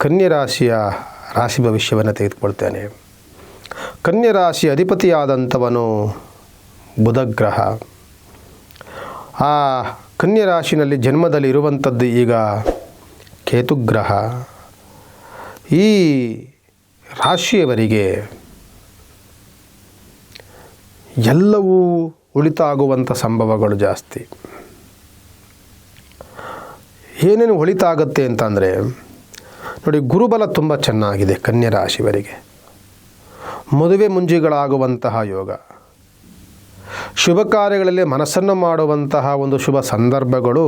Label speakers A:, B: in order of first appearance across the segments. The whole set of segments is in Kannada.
A: ಕನ್ಯಾ ರಾಶಿಯ ರಾಶಿ ಭವಿಷ್ಯವನ್ನು ತೆಗೆದುಕೊಳ್ತೇನೆ. ಕನ್ಯಾ ರಾಶಿ ಅಧಿಪತಿಯಾದಂಥವನು ಬುಧಗ್ರಹ. ಆ ಕನ್ಯಾ ರಾಶಿನಲ್ಲಿ ಜನ್ಮದಲ್ಲಿ ಇರುವಂಥದ್ದು ಈಗ ಕೇತುಗ್ರಹ. ಈ ರಾಶಿಯವರಿಗೆ ಎಲ್ಲವೂ ಉಳಿತಾಗುವಂಥ ಸಂಭವಗಳು ಜಾಸ್ತಿ. ಏನೇನು ಒಳಿತಾಗತ್ತೆ ಅಂತಂದರೆ ನೋಡಿ, ಗುರುಬಲ ತುಂಬ ಚೆನ್ನಾಗಿದೆ ಕನ್ಯಾ ರಾಶಿವರಿಗೆ ಮದುವೆ ಮುಂಜಿಗಳಾಗುವಂತಹ ಯೋಗ. ಶುಭ ಕಾರ್ಯಗಳಲ್ಲಿ ಮನಸ್ಸನ್ನು ಮಾಡುವಂತಹ ಒಂದು ಶುಭ ಸಂದರ್ಭಗಳು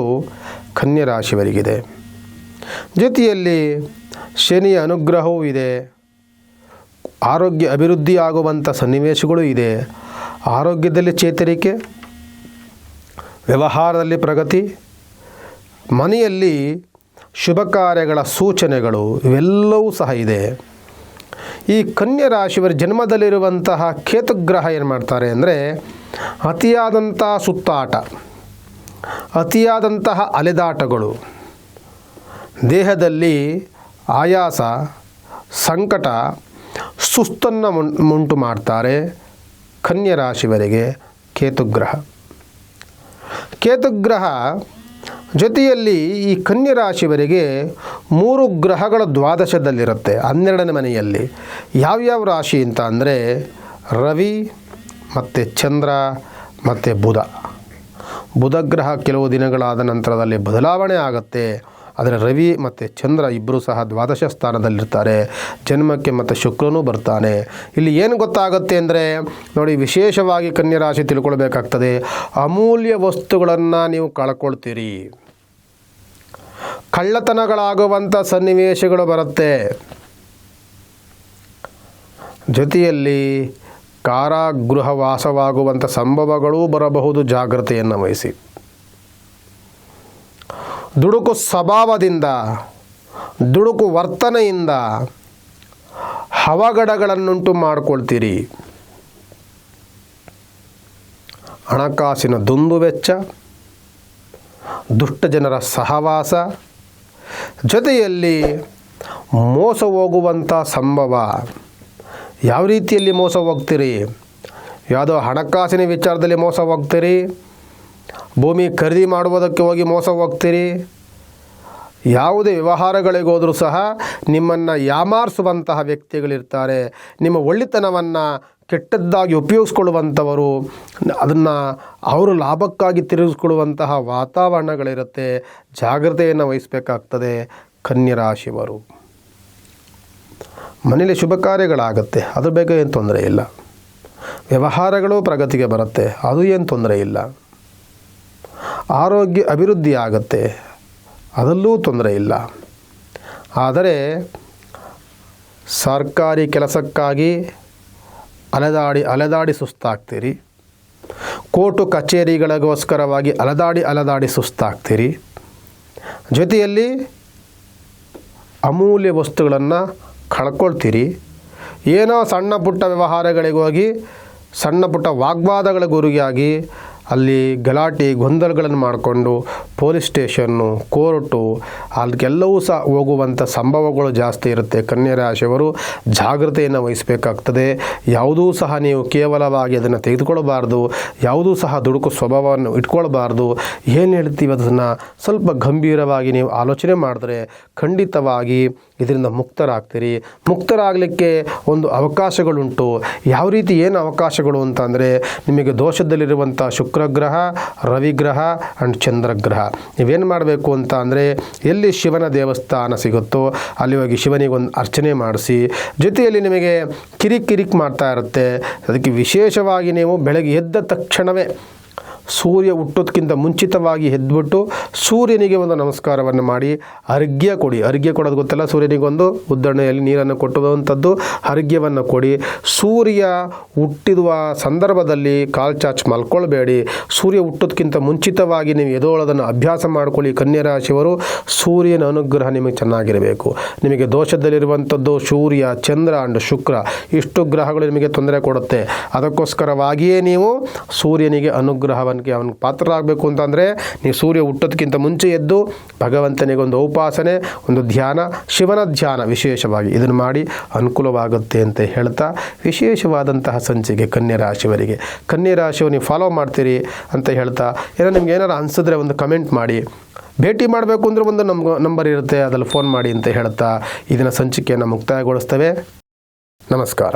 A: ಕನ್ಯಾ ರಾಶಿವರಿಗಿದೆ ಜೊತೆಯಲ್ಲಿ ಶನಿಯ ಅನುಗ್ರಹವೂ ಇದೆ. ಆರೋಗ್ಯ ಅಭಿವೃದ್ಧಿ ಆಗುವಂಥ ಸನ್ನಿವೇಶಗಳು ಇದೆ. ಆರೋಗ್ಯದಲ್ಲಿ ಚೇತರಿಕೆ, ವ್ಯವಹಾರದಲ್ಲಿ ಪ್ರಗತಿ, ಮನೆಯಲ್ಲಿ ಶುಭ ಕಾರ್ಯಗಳ ಸೂಚನೆಗಳು ಇವೆಲ್ಲವೂ ಸಹ ಇದೆ. ಈ ಕನ್ಯಾ ರಾಶಿಯವರ ಜನ್ಮದಲ್ಲಿರುವಂತಹ ಕೇತುಗ್ರಹ ಏನು ಮಾಡ್ತಾರೆ ಅಂದರೆ ಅತಿಯಾದಂತಹ ಸುತ್ತಾಟ, ಅತಿಯಾದಂತಹ ಅಲೆದಾಟಗಳು, ದೇಹದಲ್ಲಿ ಆಯಾಸ, ಸಂಕಟ, ಸುಸ್ತನ್ನು ಉಂಟು ಮಾಡ್ತಾರೆ ಕನ್ಯಾ ರಾಶಿಯವರಿಗೆ ಕೇತುಗ್ರಹ. ಕೇತುಗ್ರಹ ಜೊತೆಯಲ್ಲಿ ಈ ಕನ್ಯಾ ರಾಶಿಯವರಿಗೆ ಮೂರು ಗ್ರಹಗಳ ದ್ವಾದಶದಲ್ಲಿರುತ್ತೆ, ಹನ್ನೆರಡನೇ ಮನೆಯಲ್ಲಿ. ಯಾವ್ಯಾವ ರಾಶಿ ಅಂತ ಅಂದರೆ ರವಿ, ಮತ್ತು ಚಂದ್ರ, ಮತ್ತು ಬುಧ. ಬುಧ ಗ್ರಹ ಕೆಲವು ದಿನಗಳಾದ ನಂತರದಲ್ಲಿ ಬದಲಾವಣೆ ಆಗುತ್ತೆ. ಆದರೆ ರವಿ ಮತ್ತು ಚಂದ್ರ ಇಬ್ಬರು ಸಹ ದ್ವಾದಶ ಸ್ಥಾನದಲ್ಲಿರ್ತಾರೆ. ಜನ್ಮಕ್ಕೆ ಮತ್ತು ಶುಕ್ರನೂ ಬರ್ತಾನೆ. ಇಲ್ಲಿ ಏನು ಗೊತ್ತಾಗುತ್ತೆ ಅಂದರೆ ನೋಡಿ ವಿಶೇಷವಾಗಿ ಕನ್ಯಾ ರಾಶಿ ತಿಳ್ಕೊಳ್ಬೇಕಾಗ್ತದೆ. ಅಮೂಲ್ಯ ವಸ್ತುಗಳನ್ನು ನೀವು ಕಳ್ಕೊಳ್ತೀರಿ. ಕಳ್ಳತನಗಳಾಗುವಂಥ ಸನ್ನಿವೇಶಗಳು ಬರುತ್ತೆ. ಜೊತೆಯಲ್ಲಿ ಕಾರಾಗೃಹ ವಾಸವಾಗುವಂಥ ಸಂಭವಗಳೂ ಬರಬಹುದು. ಜಾಗ್ರತೆಯನ್ನು ವಹಿಸಿ. ದುಡುಕು ಸ್ವಭಾವದಿಂದ, ದುಡುಕು ವರ್ತನೆಯಿಂದ ಹವಗಡಗಳನ್ನುಂಟು ಮಾಡಿಕೊಳ್ತೀರಿ. ಹಣಕಾಸಿನ ದುಂದು ವೆಚ್ಚ ದುಷ್ಟ ಜನರ ಸಹವಾಸ, ಜೊತೆಯಲ್ಲಿ ಮೋಸ ಹೋಗುವಂಥ ಸಂಭವ. ಯಾವ ರೀತಿಯಲ್ಲಿ ಮೋಸ ಹೋಗ್ತೀರಿ? ಯಾವುದೋ ಹಣಕಾಸಿನ ವಿಚಾರದಲ್ಲಿ ಮೋಸ ಹೋಗ್ತೀರಿ? ಭೂಮಿ ಖರೀದಿ ಮಾಡುವುದಕ್ಕೆ ಹೋಗಿ ಮೋಸ ಹೋಗ್ತೀರಿ ಯಾವುದೇ ವ್ಯವಹಾರಗಳಿಗೋದರೂ ಸಹ ನಿಮ್ಮನ್ನು ಯಾಮಾರಿಸುವಂತಹ ವ್ಯಕ್ತಿಗಳಿರ್ತಾರೆ. ನಿಮ್ಮ ಒಳ್ಳೆತನವನ್ನು ಕೆಟ್ಟದ್ದಾಗಿ ಉಪಯೋಗಿಸ್ಕೊಳ್ಳುವಂಥವರು, ಅದನ್ನು ಅವರು ಲಾಭಕ್ಕಾಗಿ ತಿರುಗಿಸ್ಕೊಳ್ಳುವಂತಹ ವಾತಾವರಣಗಳಿರುತ್ತೆ. ಜಾಗ್ರತೆಯನ್ನು ವಹಿಸಬೇಕಾಗ್ತದೆ ಕನ್ಯರಾಶಿವರು ಮನೇಲಿ ಶುಭ ಕಾರ್ಯಗಳಾಗುತ್ತೆ ಅದ್ರ ಬಗ್ಗೆ ಏನು ತೊಂದರೆ ಇಲ್ಲ. ವ್ಯವಹಾರಗಳು ಪ್ರಗತಿಗೆ ಬರುತ್ತೆ, ಅದು ಏನು ತೊಂದರೆ ಇಲ್ಲ. ಆರೋಗ್ಯ ಅಭಿವೃದ್ಧಿ ಆಗುತ್ತೆ ಅದರಲ್ಲೂ ತೊಂದರೆ ಇಲ್ಲ. ಆದರೆ ಸರ್ಕಾರಿ ಕೆಲಸಕ್ಕಾಗಿ ಅಲೆದಾಡಿ ಅಲೆದಾಡಿ ಸುಸ್ತಾಗ್ತೀರಿ. ಕೋರ್ಟು ಕಚೇರಿಗಳಿಗೋಸ್ಕರವಾಗಿ ಅಲೆದಾಡಿ ಅಲೆದಾಡಿ ಸುಸ್ತಾಗ್ತೀರಿ. ಜೊತೆಯಲ್ಲಿ ಅಮೂಲ್ಯ ವಸ್ತುಗಳನ್ನು ಕಳ್ಕೊಳ್ತೀರಿ. ಏನೋ ಸಣ್ಣ ಪುಟ್ಟ ವ್ಯವಹಾರಗಳಿಗೋಗಿ, ಸಣ್ಣ ಪುಟ್ಟ ವಾಗ್ವಾದಗಳ ಗುರಿಯಾಗಿ ಅಲ್ಲಿ ಗಲಾಟೆ ಗೊಂದಲಗಳನ್ನು ಮಾಡಿಕೊಂಡು ಪೊಲೀಸ್ ಸ್ಟೇಷನ್ನು, ಕೋರ್ಟು ಅಲ್ಲಿಗೆಲ್ಲವೂ ಸಹ ಹೋಗುವಂಥ ಸಂಭವಗಳು ಜಾಸ್ತಿ ಇರುತ್ತೆ. ಕನ್ಯಾ ರಾಶಿಯವರು ಜಾಗ್ರತೆಯನ್ನು ವಹಿಸಬೇಕಾಗ್ತದೆ. ಯಾವುದೂ ಸಹ ನೀವು ಕೇವಲವಾಗಿ ಅದನ್ನು ತೆಗೆದುಕೊಳ್ಳಬಾರ್ದು. ಯಾವುದೂ ಸಹ ದುಡುಕು ಸ್ವಭಾವವನ್ನು ಇಟ್ಕೊಳ್ಬಾರ್ದು. ಏನು ಹೇಳ್ತೀವಿ ಅದನ್ನು ಸ್ವಲ್ಪ ಗಂಭೀರವಾಗಿ ನೀವು ಆಲೋಚನೆ ಮಾಡಿದ್ರೆ ಖಂಡಿತವಾಗಿ ಇದರಿಂದ ಮುಕ್ತರಾಗ್ತೀರಿ. ಮುಕ್ತರಾಗಲಿಕ್ಕೆ ಒಂದು ಅವಕಾಶಗಳುಂಟು. ಯಾವ ರೀತಿ ಏನು ಅವಕಾಶಗಳು ಅಂತಂದರೆ ನಿಮಗೆ ದೋಷದಲ್ಲಿರುವಂಥ ಶುಕ್ರಗ್ರಹ, ರವಿಗ್ರಹ ಆ್ಯಂಡ್ ಚಂದ್ರಗ್ರಹ. ನೀವೇನು ಮಾಡಬೇಕು ಅಂತ ಅಂದರೆ ಎಲ್ಲಿ ಶಿವನ ದೇವಸ್ಥಾನ ಸಿಗುತ್ತೋ ಅಲ್ಲಿ ಹೋಗಿ ಶಿವನಿಗೆ ಒಂದು ಅರ್ಚನೆ ಮಾಡಿಸಿ, ಜೊತೆಯಲ್ಲಿ ನಿಮಗೆ ಕಿರಿಕ್ ಕಿರಿಕ್ ಮಾಡ್ತಾ ಇರುತ್ತೆ. ಅದಕ್ಕೆ ವಿಶೇಷವಾಗಿ ನೀವು ಬೆಳಗ್ಗೆ ಎದ್ದ ತಕ್ಷಣವೇ ಸೂರ್ಯ ಹುಟ್ಟೋದಕ್ಕಿಂತ ಮುಂಚಿತವಾಗಿ ಎದ್ಬಿಟ್ಟು ಸೂರ್ಯನಿಗೆ ಒಂದು ನಮಸ್ಕಾರವನ್ನು ಮಾಡಿ, ಅರ್ಘ್ಯ ಕೊಡಿ. ಅರ್ಘ್ಯ ಕೊಡೋದು ಗೊತ್ತಲ್ಲ? ಸೂರ್ಯನಿಗೊಂದು ಉದ್ದಣೆಯಲ್ಲಿ ನೀರನ್ನು ಕೊಟ್ಟುವಂಥದ್ದು. ಅರ್ಘ್ಯವನ್ನು ಕೊಡಿ. ಸೂರ್ಯ ಹುಟ್ಟಿರುವ ಸಂದರ್ಭದಲ್ಲಿ ಕಾಲು ಚಾಚ್ ಮಲ್ಕೊಳ್ಬೇಡಿ. ಸೂರ್ಯ ಹುಟ್ಟೋದಕ್ಕಿಂತ ಮುಂಚಿತವಾಗಿ ನೀವು ಎದೋಳೋದನ್ನು ಅಭ್ಯಾಸ ಮಾಡ್ಕೊಳ್ಳಿ ಕನ್ಯರಾಶಿಯವರು. ಸೂರ್ಯನ ಅನುಗ್ರಹ ನಿಮಗೆ ಚೆನ್ನಾಗಿರಬೇಕು. ನಿಮಗೆ ದೋಷದಲ್ಲಿರುವಂಥದ್ದು ಸೂರ್ಯ, ಚಂದ್ರ ಅಂಡ್ ಶುಕ್ರ. ಇಷ್ಟು ಗ್ರಹಗಳು ನಿಮಗೆ ತೊಂದರೆ ಕೊಡುತ್ತೆ. ಅದಕ್ಕೋಸ್ಕರವಾಗಿಯೇ ನೀವು ಸೂರ್ಯನಿಗೆ ಅನುಗ್ರಹವನ್ನು ಅವನಿಗೆ ಅವನಿಗೆ ಪಾತ್ರರಾಗಬೇಕು ಅಂತಂದರೆ ನೀವು ಸೂರ್ಯ ಹುಟ್ಟೋದಕ್ಕಿಂತ ಮುಂಚೆ ಎದ್ದು ಭಗವಂತನಿಗೆ ಒಂದು ಉಪಾಸನೆ, ಒಂದು ಧ್ಯಾನ, ಶಿವನ ಧ್ಯಾನ ವಿಶೇಷವಾಗಿ ಇದನ್ನು ಮಾಡಿ ಅನುಕೂಲವಾಗುತ್ತೆ ಅಂತ ಹೇಳ್ತಾ ವಿಶೇಷವಾದಂತಹ ಸಂಚಿಕೆ ಕನ್ಯಾ ರಾಶಿಯವರಿಗೆ. ಕನ್ಯಾ ನೀವು ಫಾಲೋ ಮಾಡ್ತೀರಿ ಅಂತ ಹೇಳ್ತಾ, ಏನೋ ನಿಮ್ಗೆ ಏನಾರು ಅನಿಸಿದ್ರೆ ಒಂದು ಕಮೆಂಟ್ ಮಾಡಿ. ಭೇಟಿ ಮಾಡಬೇಕು ಅಂದರೆ ಒಂದು ನಮ್ಗೆ, ನಂಬರ್ ಇರುತ್ತೆ, ಅದರಲ್ಲಿ ಫೋನ್ ಮಾಡಿ ಅಂತ ಹೇಳ್ತಾ ಇದನ್ನು ಸಂಚಿಕೆಯನ್ನು ಮುಕ್ತಾಯಗೊಳಿಸ್ತೇವೆ. ನಮಸ್ಕಾರ.